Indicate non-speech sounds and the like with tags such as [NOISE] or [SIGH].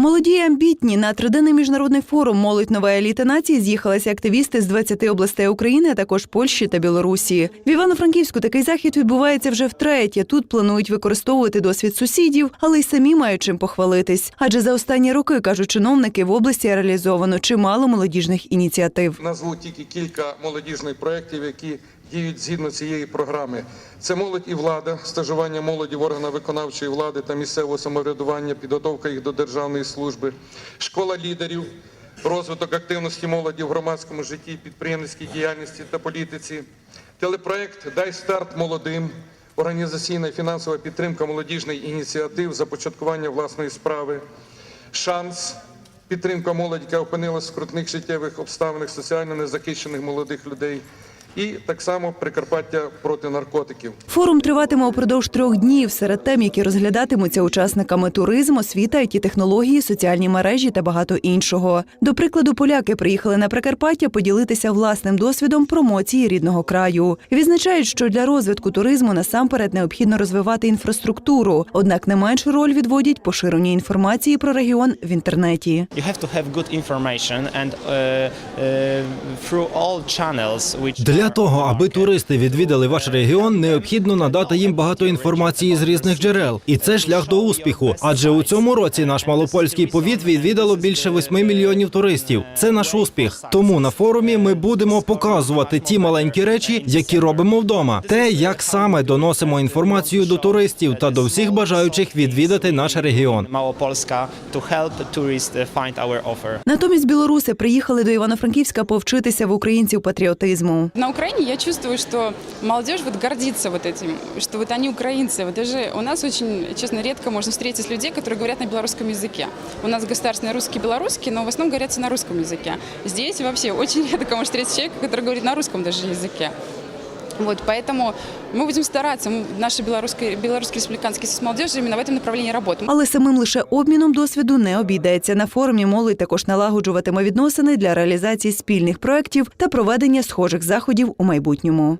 Молоді і амбітні на триденний міжнародний форум Молодь нова еліта нації з'їхалися активісти з 20 областей України, а також Польщі та Білорусі. В Івано-Франківську такий захід відбувається вже втретє. Тут планують використовувати досвід сусідів, але й самі мають чим похвалитись. Адже за останні роки кажуть чиновники в області реалізовано чимало молодіжних ініціатив. Назву тільки кілька молодіжних проєктів, які діють згідно цієї програми. Це молодь і влада, стажування молоді в органах виконавчої влади та місцевого самоврядування, підготовка їх до державної служби, школа лідерів, розвиток активності молоді в громадському житті, підприємницькій діяльності та політиці, телепроект Дай старт молодим. Організаційна і фінансова підтримка молодіжних ініціатив, започаткування власної справи, шанс підтримка молоді, яка опинилась в скрутних життєвих обставинах соціально незахищених молодих людей, і так само Прикарпаття проти наркотиків. Форум триватиме упродовж трьох днів. Серед тем, які розглядатимуться учасниками туризм, освіта, it технології, соціальні мережі та багато іншого. До прикладу, поляки приїхали на Прикарпаття поділитися власним досвідом промоції рідного краю. Відзначають, що для розвитку туризму насамперед необхідно розвивати інфраструктуру. Однак не меншу роль відводять поширення інформації про регіон в інтернеті. You Для того, аби туристи відвідали ваш регіон, необхідно надати їм багато інформації з різних джерел, і це шлях до успіху. Адже у цьому році наш малопольський повіт відвідало більше 8 мільйонів туристів. Це наш успіх. Тому на форумі ми будемо показувати ті маленькі речі, які робимо вдома. Те, як саме доносимо інформацію до туристів та до всіх бажаючих відвідати наш регіон. Offer. Натомість білоруси приїхали до Івано-Франківська повчитися в українців патріотизму. На Украине я чувствую, что молодежь вот гордится вот этим, что вот они украинцы. Вот даже у нас очень, честно, редко можно встретить людей, которые говорят на белорусском языке. У нас государственный русский белорусский, но в основном говорятся на русском языке. Здесь вообще очень редко [LAUGHS] можно встретить человека, который говорит на русском даже языке. Вот, поэтому мы будем стараться, мы, наши белорусские, белорусский республиканский союз молодежи именно в этом направлении работаем. Але самим лише обміном досвіду не обійдеться. На форумі молодь також налагоджуватиме відносини для реалізації спільних проєктів та проведення схожих заходів у майбутньому.